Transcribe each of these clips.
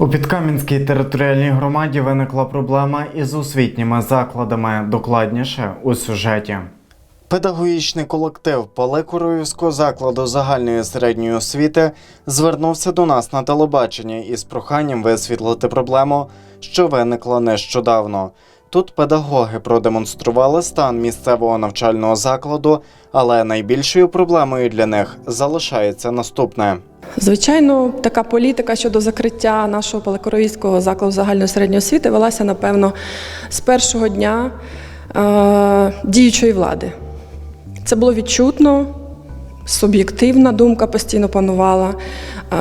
У Підкам'янській територіальній громаді виникла проблема із освітніми закладами. Докладніше у сюжеті. Педагогічний колектив Палекуроївського закладу загальної середньої освіти звернувся до нас на телебачення із проханням висвітлити проблему, що виникла нещодавно. Тут педагоги продемонстрували стан місцевого навчального закладу, але найбільшою проблемою для них залишається наступне. Звичайно, така політика щодо закриття нашого Палекоровійського закладу загальної середньої освіти велася, напевно, з першого дня е, діючої влади. Це було відчутно, суб'єктивна думка постійно панувала,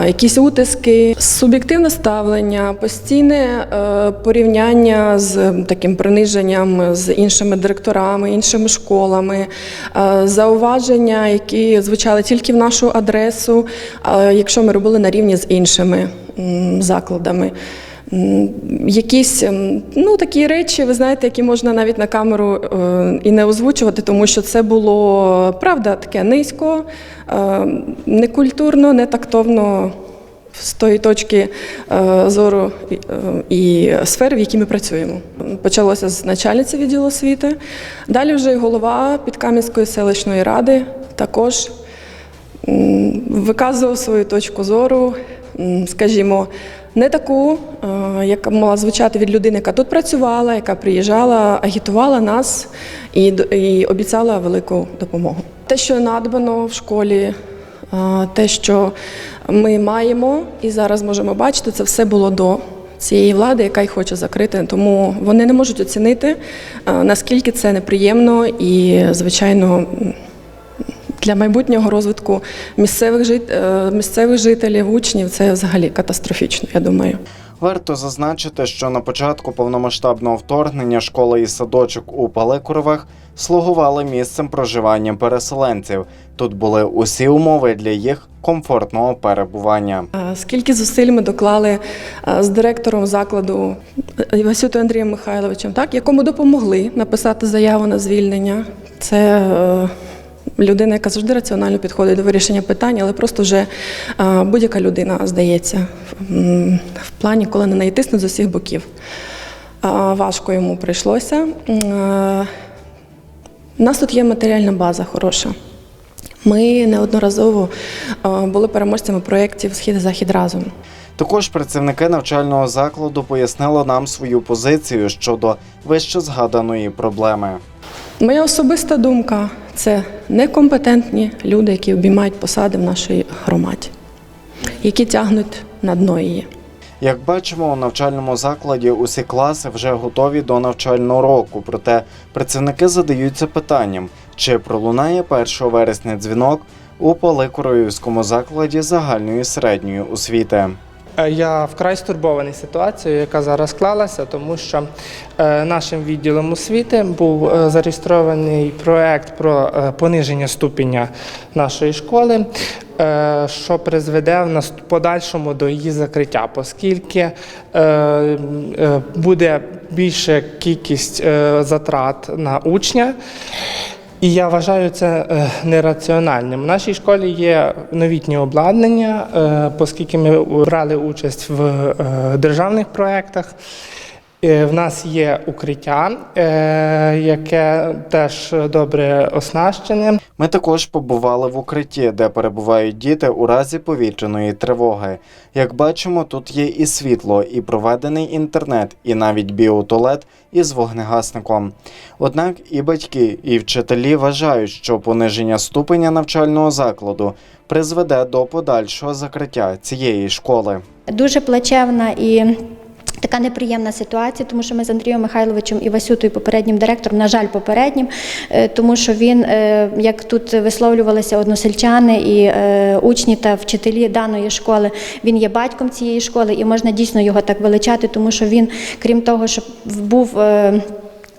е, якісь утиски, суб'єктивне ставлення, постійне е, порівняння з таким приниженням з іншими директорами, іншими школами, е, зауваження, які звучали тільки в нашу адресу, якщо ми робили на рівні з іншими закладами. Якісь ем, ну, такі речі, ви знаєте, які можна навіть на камеру е, і не озвучувати, тому що це було правда таке низько, е, некультурно, не тактовно з тої точки е, зору і, сфери, в якій ми працюємо. Почалося з начальниці відділу освіти. Далі вже і голова Підкам'янської селищної ради також виказував свою точку зору, скажімо, не таку, е, яка мала звучати від людини, яка тут працювала, яка приїжджала, агітувала нас і, і обіцяла велику допомогу. Те, що надбано в школі, е, те, що ми маємо і зараз можемо бачити, це все було до. Цієї влади, яка їх хоче закрити, тому вони не можуть оцінити е, наскільки це неприємно і, звичайно, для майбутнього розвитку місцевих жит... е, місцевих жителів, учнів це взагалі катастрофічно, я думаю. Варто зазначити, що на початку повномасштабного вторгнення школа і садочок у Палекуровах слугували місцем проживання переселенців. Тут були усі умови для їх комфортного перебування. Е, Скільки зусиль ми доклали е, з директором закладу е, Андрієм Михайловичем, так, якому допомогли написати заяву на звільнення. Це людина, яка завжди раціонально підходить до вирішення питань, але просто вже будь-яка людина, здається, в плані, коли на неї тиснуть з усіх боків. Важко йому прийшлося. У нас тут є матеріальна база хороша. Ми неодноразово були переможцями проєктів Схід-Захід разом. Також працівники навчального закладу пояснили нам свою позицію щодо вище згаданої проблеми. Моя особиста думка це некомпетентні люди, які обіймають посади в нашій громаді, які тягнуть на дно її. Як бачимо, у навчальному закладі усі класи вже готові до навчального року. Проте працівники задаються питанням, чи пролунає 1 вересня дзвінок у Паликоровському закладі загальної середньої освіти. Е, Я вкрай стурбований ситуацією, яка зараз склалася, тому що е, нашим відділом освіти був е, зареєстрований проект про пониження ступеня нашої школи, що призведе в нас подальшому до її закриття, оскільки буде більша кількість затрат на учня. І я вважаю це е, нераціональним. В нашій школі є новітні обладнання, е, оскільки ми брали участь в е, державних проєктах. Е, В нас є укриття, е, яке теж добре оснащене. Ми також побували в укритті, де перебувають діти у разі повітряної тривоги. Як бачимо, тут є і світло, і проведений інтернет, і навіть біотуалет із вогнегасником. Однак і батьки, і вчителі вважають, що пониження ступеня навчального закладу призведе до подальшого закриття цієї школи. Дуже плачевна і така неприємна ситуація, тому що ми з Андрієм Михайловичем і Васютою, попереднім директором, на жаль, попереднім, е, тому що він, е, як тут висловлювалися односельчани і е, учні та вчителі даної школи, він є батьком цієї школи, і можна дійсно його так величати, тому що він, крім того, що був.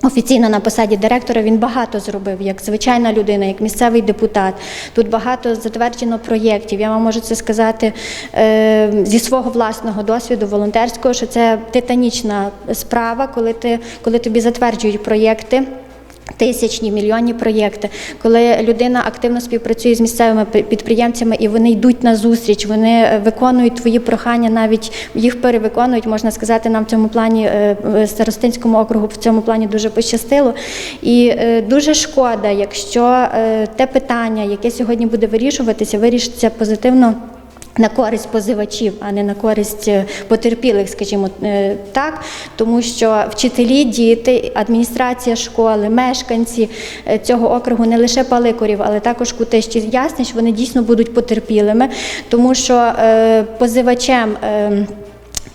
Офіційно на посаді директора він багато зробив, як звичайна людина, як місцевий депутат. Тут багато затверджено проєктів. Я вам можу це сказати е, зі свого власного досвіду волонтерського, що це титанічна справа, коли ти коли тобі затверджують проєкти. Тисячні мільйонні проєкти, коли людина активно співпрацює з місцевими підприємцями і вони йдуть на зустріч, вони е, виконують твої прохання, навіть їх перевиконують. Можна сказати, нам в цьому плані е, старостинському округу в цьому плані дуже пощастило. І е, дуже шкода, якщо те питання, яке сьогодні буде вирішуватися, вирішиться позитивно. На користь позивачів, а не на користь е, потерпілих, скажімо е, так, тому що вчителі, діти, адміністрація школи, мешканці е, цього округу не лише паликорів, але також кутищі яснич, вони дійсно будуть потерпілими, тому що позивачем.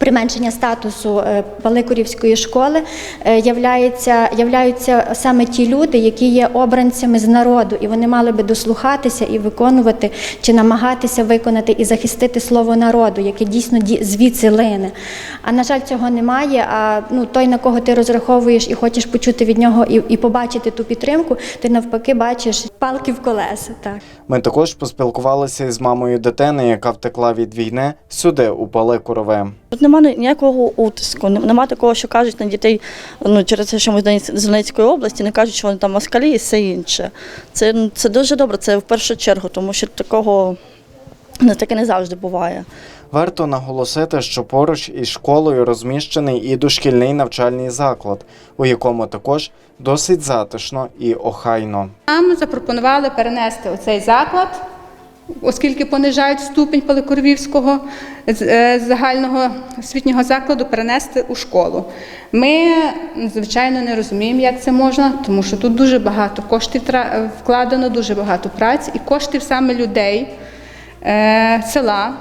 Е, Применшення статусу е, Паликорівської школи е, являється, являються саме ті люди, які є обранцями з народу, і вони мали би дослухатися і виконувати чи намагатися виконати і захистити слово народу, яке дійсно звідси лине. А на жаль, цього немає. А ну той, на кого ти розраховуєш і хочеш почути від нього і, і побачити ту підтримку, ти навпаки бачиш палки в колеса. Так. Ми також поспілкувалися із мамою дитини, яка втекла від війни сюди, у Палекурове. Немає ніякого утиску, нем- нема такого, що кажуть на дітей ну, через те, що ми з Донецької області, не кажуть, що вони там москалі і все інше. Це, ну, це дуже добре, це в першу чергу, тому що такого не таке не завжди буває. Варто наголосити, що поруч із школою розміщений і дошкільний навчальний заклад, у якому також досить затишно і охайно. Нам запропонували перенести оцей заклад, оскільки понижають ступінь Паликорвівського е, загального освітнього закладу, перенести у школу. Ми, звичайно, не розуміємо, як це можна, тому що тут дуже багато коштів вкладено, дуже багато праці і коштів саме людей е, села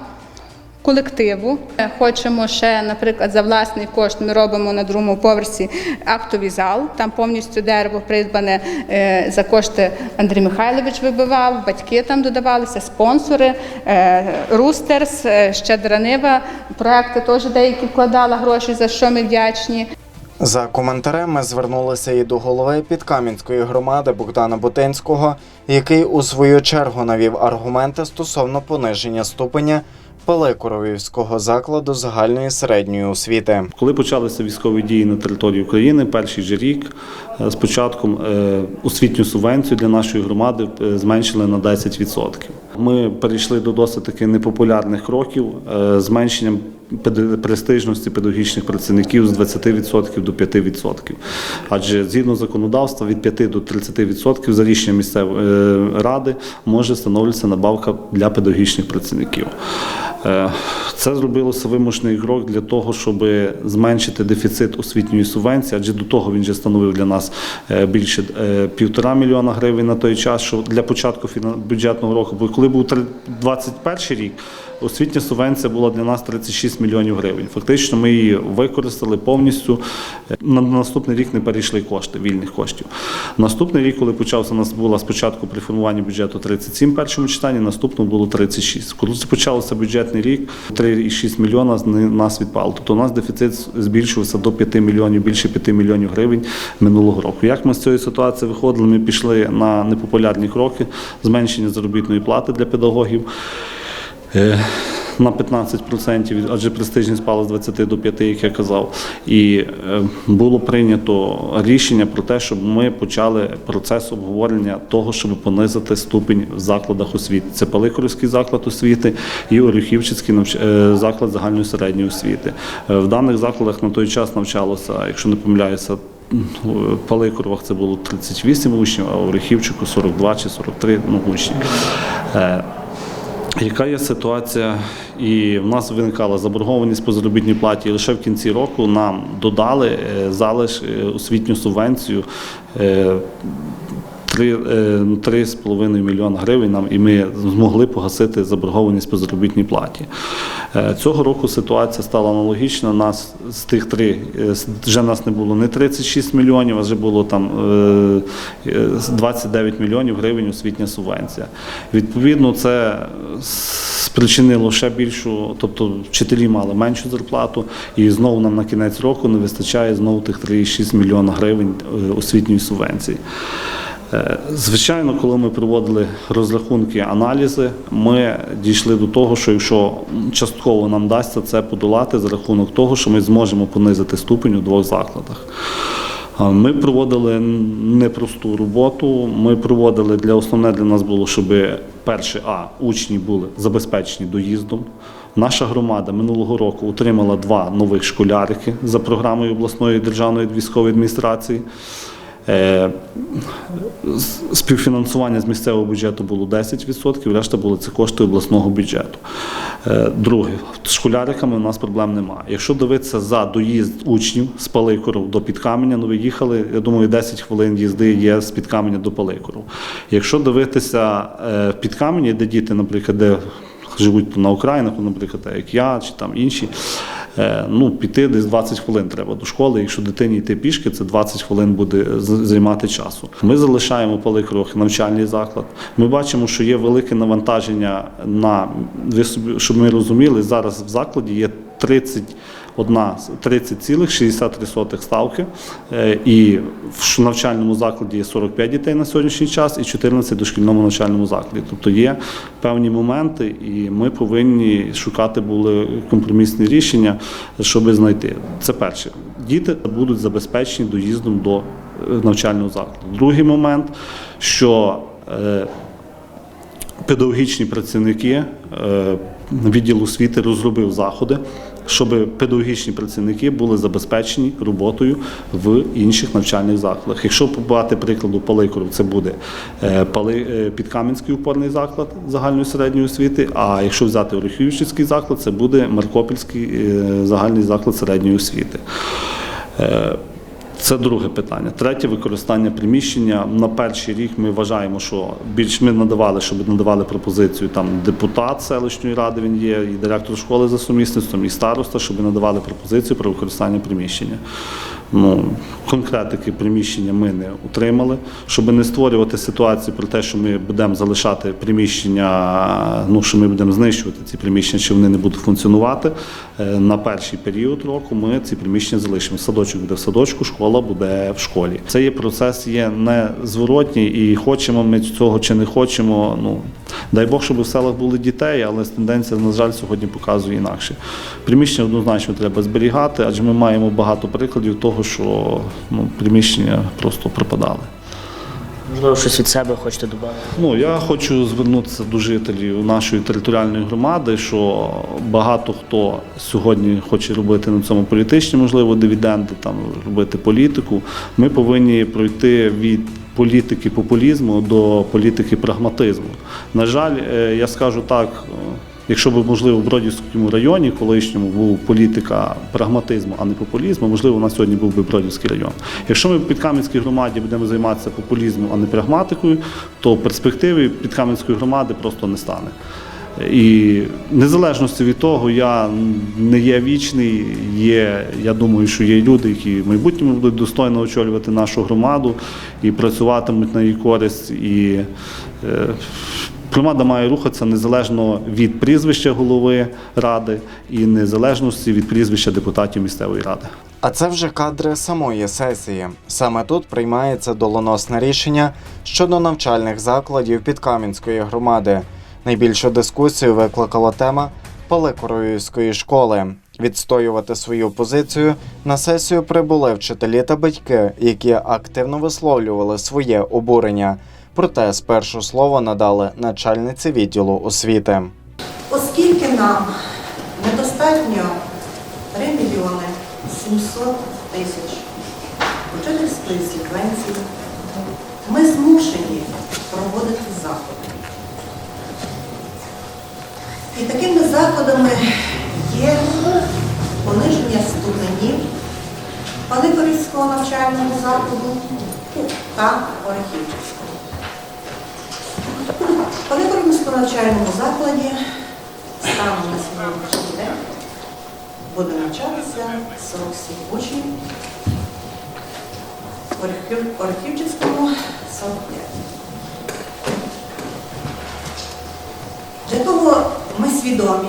колективу. Е, Хочемо ще, наприклад, за власний кошт ми робимо на другому поверсі актовий зал. Там повністю дерево придбане е, за кошти Андрій Михайлович вибивав, батьки там додавалися, спонсори, е, Рустерс, Щедра Нива. Проекти теж деякі вкладала гроші, за що ми вдячні. За коментарем ми звернулися і до голови Підкам'янської громади Богдана Бутинського, який у свою чергу навів аргументи стосовно пониження ступеня Палекуровівського закладу загальної середньої освіти. Коли почалися військові дії на території України, перший же рік е, з початком е, освітню субвенцію для нашої громади е, зменшили на 10%. Ми перейшли до досить таки непопулярних кроків зменшенням престижності педагогічних працівників з 20% до 5%. Адже згідно законодавства від 5 до 30% за рішенням місцевої е, ради може встановлюватися надбавка для педагогічних працівників. Е, Це зробилося вимушений крок для того, щоб зменшити дефіцит освітньої субвенції, адже до того він вже становив для нас е, більше півтора мільйона гривень на той час, що для початку бюджетного року. Бо коли був 21 рік, освітня субвенція була для нас 36 мільйонів гривень. Фактично, ми її використали повністю. На наступний рік не перейшли кошти, вільних коштів. Наступний рік, коли почався, у нас була спочатку при формуванні бюджету 37 в першому читанні, наступного було 36. Коли почався бюджетний рік, 3,6 мільйона нас відпало. Тобто у нас дефіцит збільшився до 5 мільйонів, більше 5 мільйонів гривень минулого року. Як ми з цієї ситуації виходили? Ми пішли на непопулярні кроки зменшення заробітної плати для педагогів. Е, На 15%, адже престижність спала з 20 до 5, як я казав. І е, було прийнято рішення про те, щоб ми почали процес обговорення того, щоб понизити ступінь в закладах освіти. Це Паликорівський заклад освіти і Оріхівчицький е, заклад загальної середньої освіти. В даних закладах на той час навчалося, якщо не помиляюся, в Паликоровах це було 38 учнів, а у Оріхівчику 42 чи 43 ну, учні. Е, яка є ситуація? І в нас виникала заборгованість по заробітній платі. І лише в кінці року нам додали е, залиш е, освітню субвенцію. Е, три- е, 3,5 мільйона гривень нам, і ми змогли погасити заборгованість по заробітній платі. Е, Цього року ситуація стала аналогічна. Нас з тих три е, вже нас не було не 36 мільйонів, а вже було там е, е, 29 мільйонів гривень освітня субвенція. Відповідно, це спричинило ще більшу, тобто вчителі мали меншу зарплату, і знову нам на кінець року не вистачає знову тих 3,6 мільйона гривень освітньої субвенції. Е, Звичайно, коли ми проводили розрахунки, аналізи, ми дійшли до того, що якщо частково нам вдасться це подолати за рахунок того, що ми зможемо понизити ступень у двох закладах. Ми проводили непросту роботу. Ми проводили для основне для нас було, щоб перше, а учні були забезпечені доїздом. Наша громада минулого року отримала два нових школярики за програмою обласної державної військової адміністрації. Е, Співфінансування з місцевого бюджету було 10%, решта були це кошти обласного бюджету. Е, Друге, з школяриками у нас проблем немає. Якщо дивитися за доїзд учнів з Паликору до Підкаменя, ну ви їхали, я думаю, 10 хвилин їзди є з Підкаменя до Паликору. Якщо дивитися е, в Підкамені, де діти, наприклад, де живуть на окраїнах, ну, наприклад, як я чи там інші, ну, піти десь 20 хвилин треба до школи. Якщо дитині йти пішки, це 20 хвилин буде займати часу. Ми залишаємо поликрох навчальний заклад. Ми бачимо, що є велике навантаження на ви собі, щоб ми розуміли, зараз в закладі є 30 Одна 30,63 ставки, е, і в навчальному закладі є 45 дітей на сьогоднішній час і 14 в дошкільному навчальному закладі. Тобто є певні моменти, і ми повинні шукати були компромісні рішення, щоб знайти. Це перше. Діти будуть забезпечені доїздом до е, навчального закладу. Другий момент, що е, педагогічні працівники відділу освіти розробив заходи, щоб педагогічні працівники були забезпечені роботою в інших навчальних закладах. Якщо побувати прикладу Паликору, це буде е, е, Підкам'янський упорний заклад загальної середньої освіти. А якщо взяти Орехівський заклад, це буде Маркопільський е, загальний заклад середньої освіти. Це друге питання. Третє використання приміщення. На перший рік ми вважаємо, що більш ми надавали, щоб надавали пропозицію там депутат селищної ради, він є, і директор школи за сумісництвом, і староста, щоб надавали пропозицію про використання приміщення. Ну, конкретики приміщення ми не отримали, щоб не створювати ситуацію про те, що ми будемо залишати приміщення, ну що ми будемо знищувати ці приміщення, чи вони не будуть функціонувати. Е, На перший період року ми ці приміщення залишимо. Садочок буде в садочку, школа буде в школі. Це є процес, є незворотній, і хочемо ми цього чи не хочемо. Ну дай Бог, щоб в селах були дітей, але тенденція, на жаль, сьогодні показує інакше. Приміщення однозначно треба зберігати, адже ми маємо багато прикладів того, що ну, приміщення просто пропадали. Можливо, щось від себе хочете додати? Ну, я хочу звернутися до жителів нашої територіальної громади, що багато хто сьогодні хоче робити на цьому політичні, можливо, дивіденди, там робити політику. Ми повинні пройти від політики популізму до політики прагматизму. На жаль, е, я скажу так. Якщо б, можливо, в Бродівському районі колишньому був політика прагматизму, а не популізму, можливо, у нас сьогодні був би Бродівський район. Якщо ми в Підкам'янській громаді будемо займатися популізмом, а не прагматикою, то перспективи Підкам'янської громади просто не стане. І незалежності від того, я не є вічний. Є, я думаю, що є люди, які в майбутньому будуть достойно очолювати нашу громаду і працюватимуть на її користь. І е, громада має рухатися незалежно від прізвища голови ради і незалежності від прізвища депутатів місцевої ради. А це вже кадри самої сесії. Саме тут приймається доленосне рішення щодо навчальних закладів Підкам'янської громади. Найбільшу дискусію викликала тема Паликоровської школи. Відстоювати свою позицію на сесію прибули вчителі та батьки, які активно висловлювали своє обурення. Проте спершу слово надали начальниці відділу освіти. Оскільки нам недостатньо 3 мільйони 700 тисяч учительської субвенції, ми змушені проводити заходи. І такими заходами є пониження ступенів Паликорівського навчального закладу та Орехівського. В Паликорівському навчальному закладі станом на сьогоднішній день буде навчатися 47 учнів, в Орехівчицькому 45. Для того ми свідомі,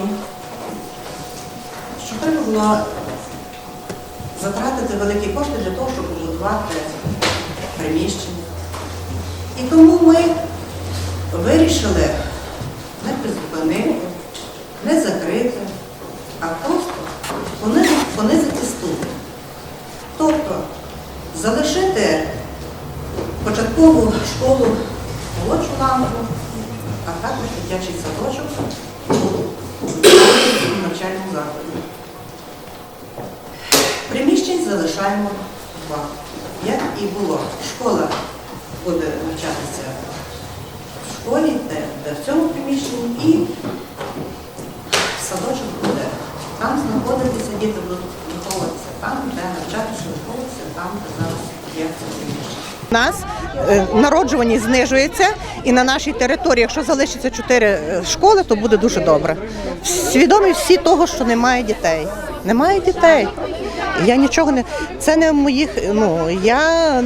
що треба було затратити великі кошти для того, щоб побудувати приміщення. І тому ми вирішили не призупинити, не закрити, а просто понизити, понизити ступінь. Тобто залишити початкову школу молодшу ланку, а також дитячий садочок у навчальному закладі. Приміщень залишаємо два. Як і було. Школа буде навчатися де в цьому приміщенні, і садочок буде. Там знаходитися, діти будуть виховуватися там, де навчатися, виховуватися, там, де зараз є це приміщення. У нас е, народжуваність знижується, і на нашій території, якщо залишиться чотири е, школи, то буде дуже добре. Свідомі всі того, що немає дітей. Немає дітей. Я нічого не це не в моїх. Ну я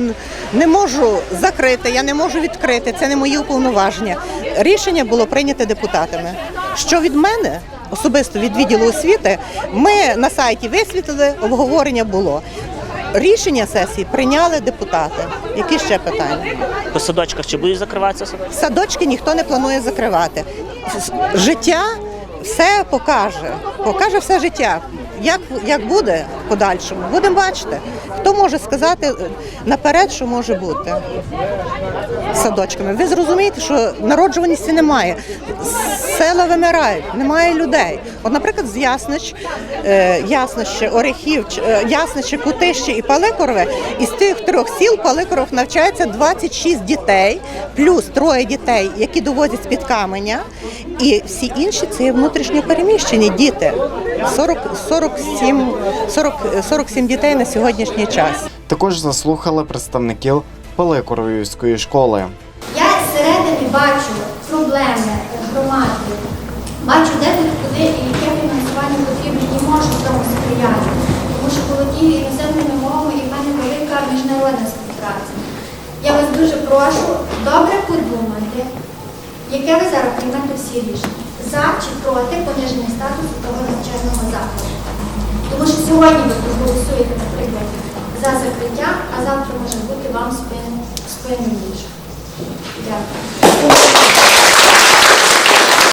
не можу закрити, я не можу відкрити. Це не мої уповноваження. Рішення було прийнято депутатами. Що від мене? Особисто від відділу освіти, ми на сайті висвітлили, обговорення було. Рішення сесії прийняли депутати. Які ще питання? По садочках чи будуть закриватися садочки? Ніхто не планує закривати. Життя все покаже, покаже все життя. Як, як буде подальшому, будемо бачити. Хто може сказати наперед, що може бути з садочками? Ви зрозумієте, що народжуваності немає. Села вимирають, немає людей. От, наприклад, з Яснич, е, Яснище, Орехів, е, Ясниче, Кутище і Паликорове, із тих трьох сіл Паликоров навчається 26 дітей, плюс троє дітей, які довозять з-під каменя, і всі інші це внутрішньо переміщені діти. 40, 47, 40, 47 дітей на сьогоднішній час. Також заслухали представників Паликоровської школи. Я зсередини бачу проблеми громади, бачу, де тут куди і яке фінансування потрібно і можу цьому сприяти. Тому що володію іноземними мовами і в мене велика міжнародна співпраця. Я вас дуже прошу добре подумати, яке ви зараз приймете всі рішення. За чи проти пониження статусу того навчального закладу. Тому що сьогодні ви проголосуєте, наприклад, за закриття, а завтра може бути вам спину ніж. Дякую.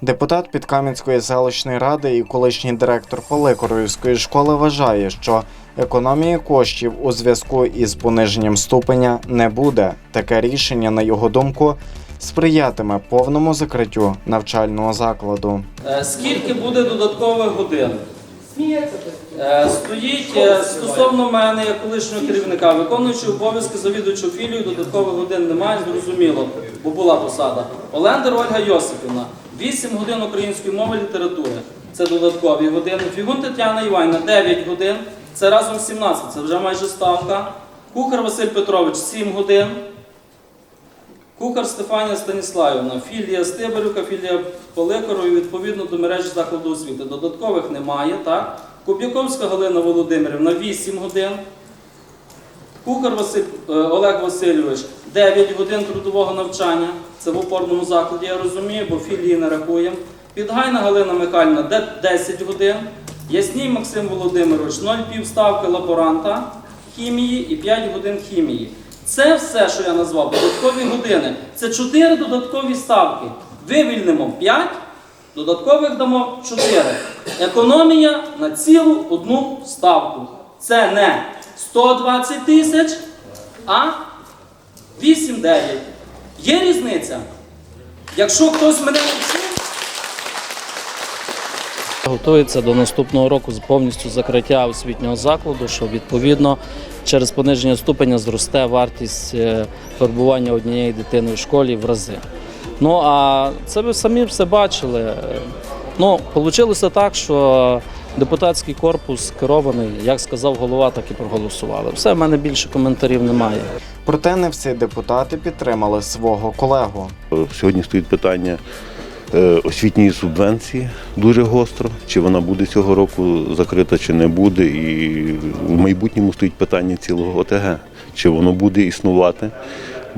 Депутат Підкам'янської селищної ради і колишній директор Паликоровської школи вважає, що економії коштів у зв'язку із пониженням ступеня не буде. Таке рішення, на його думку, сприятиме повному закриттю навчального закладу. Е, Скільки буде додаткових годин? Е, Стоїть е, стосовно мене, як колишнього керівника, виконуючи обов'язки завідувачого філію, додаткових годин немає, зрозуміло, бо була посада. Олендер Ольга Йосипівна, 8 годин української мови і літератури. Це додаткові години. Фігун Тетяна Іванівна, 9 годин. Це разом 17, це вже майже ставка. Кухар Василь Петрович 7 годин. Кухар Стефанія Станіславівна, філія Стиборівка, філія Поликорова, відповідно до мережі закладу освіти. Додаткових немає, так? Куб'яковська Галина Володимирівна 8 годин. Кухар е, Олег Васильович 9 годин трудового навчання. Це в опорному закладі, я розумію, бо філії не рахуємо. Підгайна Галина Михайлівна 10 годин. Ясній Максим Володимирович 0,5 ставки лаборанта хімії і 5 годин хімії. Це все, що я назвав, додаткові години. Це 4 додаткові ставки. Вивільнимо 5, додаткових дамо 4. Економія на цілу одну ставку. Це не 120 тисяч, а 8-9. Є різниця? Якщо хтось мене не Готується до наступного року з повністю закриття освітнього закладу, що відповідно через пониження ступеня зросте вартість перебування однієї дитини в школі в рази. Ну а це ви самі все бачили. Ну, вийшло так, що депутатський корпус керований, як сказав голова, так і проголосували. Все, в мене більше коментарів немає. Проте не всі депутати підтримали свого колегу. Сьогодні стоїть питання е, освітньої субвенції дуже гостро. Чи вона буде цього року закрита, чи не буде. І в майбутньому стоїть питання цілого ОТГ, чи воно буде існувати.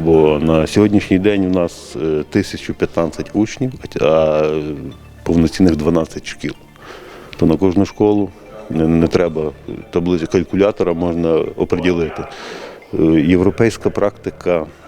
Бо на сьогоднішній день у нас е, 1015 учнів, а повноцінних 12 шкіл. То на кожну школу не, треба таблицю калькулятора, можна оприділити. Е, Європейська практика Е,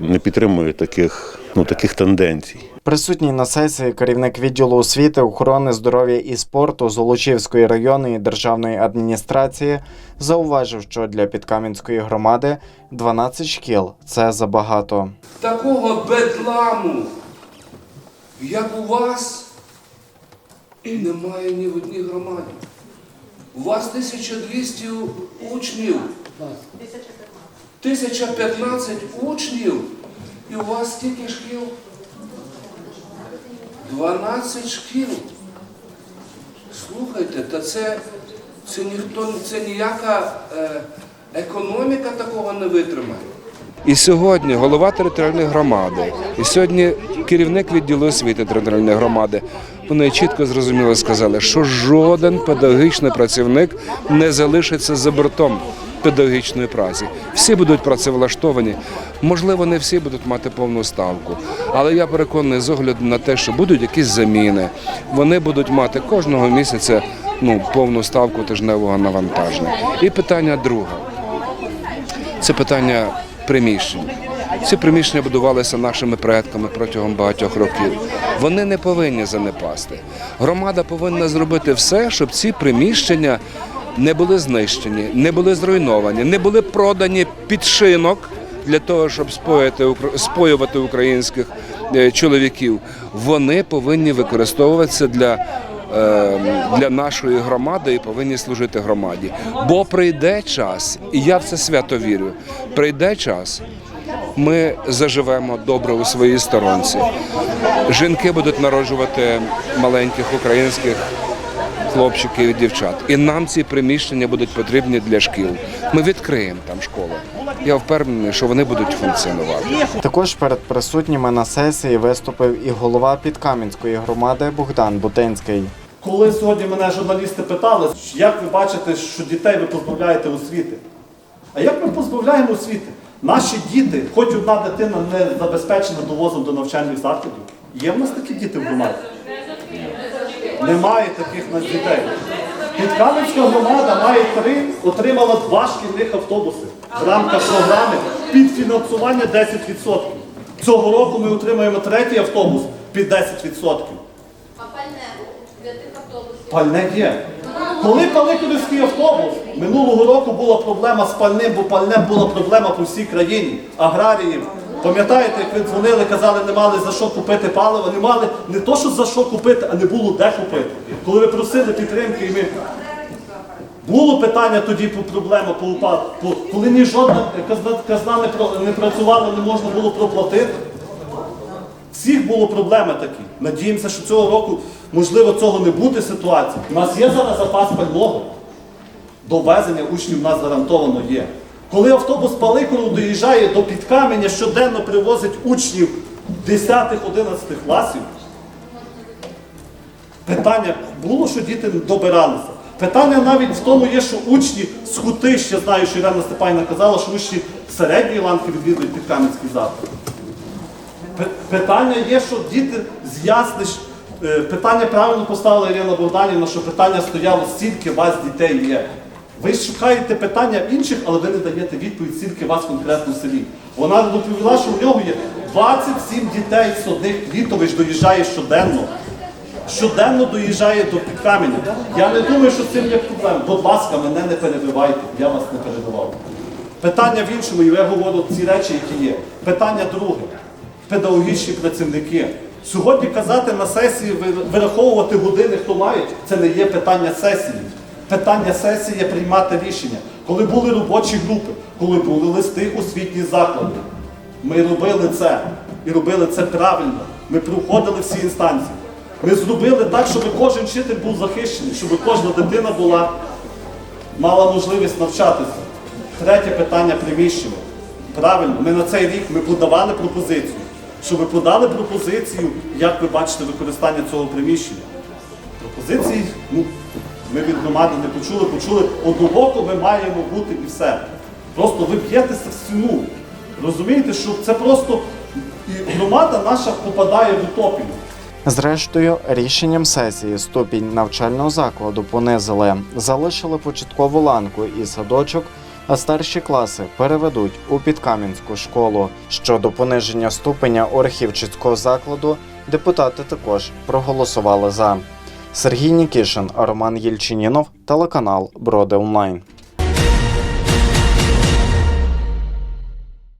Не підтримую таких, ну, таких тенденцій. Присутній на сесії керівник відділу освіти, охорони здоров'я і спорту Золочівської районної державної адміністрації зауважив, що для Підкам'янської громади 12 шкіл це забагато. Такого бедламу, як у вас, немає ні в одній громаді. У вас 1200 учнів. 1015 учнів. І у вас скільки шкіл? 12 шкіл. Слухайте, та це, це ніхто, це ніяка е, економіка такого не витримає. І сьогодні голова територіальної громади, і сьогодні керівник відділу освіти територіальної громади. Вони чітко зрозуміло сказали, що жоден педагогічний працівник не залишиться за бортом педагогічної праці. Всі будуть працевлаштовані. Можливо, не всі будуть мати повну ставку, але я переконаний з огляду на те, що будуть якісь заміни. Вони будуть мати кожного місяця ну, повну ставку тижневого навантаження. І питання друге це питання приміщень. Ці приміщення будувалися нашими предками протягом багатьох років. Вони не повинні занепасти. Громада повинна зробити все, щоб ці приміщення не були знищені, не були зруйновані, не були продані під шинок для того, щоб споїти, споювати українських е, чоловіків. Вони повинні використовуватися для е, для нашої громади і повинні служити громаді. Бо прийде час, і я в це свято вірю. Прийде час, ми заживемо добре у своїй сторонці. Жінки будуть народжувати маленьких українських хлопчиків і дівчат. І нам ці приміщення будуть потрібні для шкіл. Ми відкриємо там школи. Я впевнений, що вони будуть функціонувати. Також перед присутніми на сесії виступив і голова Підкам'янської громади Богдан Бутинський. Коли сьогодні мене журналісти питали, як ви бачите, що дітей ви позбавляєте освіти? А як ми позбавляємо освіти? Наші діти, хоч одна дитина не забезпечена довозом до навчальних закладів. Є в нас такі діти в громаді? Немає таких нас дітей. Підкам'янська громада має три, отримала два шкільних автобуси в рамках програми під фінансування 10%. Цього року ми отримаємо третій автобус під 10%. А Пальне для тих автобусів? Пальне є. Коли Паликівський автобус минулого року була проблема з пальним, бо пальне була проблема по всій країні, аграріїв. Пам'ятаєте, як ви дзвонили, казали, не мали за що купити паливо, не мали не то, що за що купити, а не було де купити. Коли ви просили підтримки, і ми було питання тоді по проблема по упаду, по- коли ні жодна казна, казна не, не працювала, не можна було проплатити. Всіх було проблеми такі. Надіємося, що цього року, можливо, цього не буде ситуації. У нас є зараз запас пального. Довезення учнів у нас гарантовано є. Коли автобус Паликору доїжджає до Підкаменя, щоденно привозить учнів 10-11 класів, питання було, що діти добиралися. Питання навіть в тому є, що учні з Хути, ще знаю, що Ірина Степанівна казала, що учні середньої ланки відвідують Підкам'янський заклад. Питання є, що діти з е, питання правильно поставила Ірина Богданівна, що питання стояло, стільки вас дітей є. Ви шукаєте питання в інших, але ви не даєте відповідь, скільки вас конкретно в селі. Вона доповіла, що в нього є 27 дітей з одних квітовищ доїжджає щоденно. Щоденно доїжджає до Підкам'яня. Я не думаю, що цим є проблема. Будь ласка, мене не перебивайте, я вас не перебивав. Питання в іншому, і я говорю ці речі, які є. Питання друге. Педагогічні працівники. Сьогодні казати на сесії, вираховувати години, хто мають, це не є питання сесії. Питання сесії приймати рішення. Коли були робочі групи, коли були листи освітні заклади, ми робили це. І робили це правильно. Ми проходили всі інстанції. Ми зробили так, щоб кожен вчитель був захищений, щоб кожна дитина була мала можливість навчатися. Третє питання приміщення. Правильно, ми на цей рік ми подавали пропозицію, щоб ви подали пропозицію, як ви бачите використання цього приміщення. Пропозиції, ну, ми від громади не почули, почули одного ми маємо бути і все. Просто ви б'єтеся в стіну. Розумієте, що це просто і громада наша попадає в утопію. Зрештою, рішенням сесії ступінь навчального закладу понизили, залишили початкову ланку і садочок а старші класи переведуть у підкам'янську школу. Щодо пониження ступеня Орхівчицького закладу, депутати також проголосували за. Сергій Нікішин, Роман Єльчинінов, телеканал Броди Онлайн.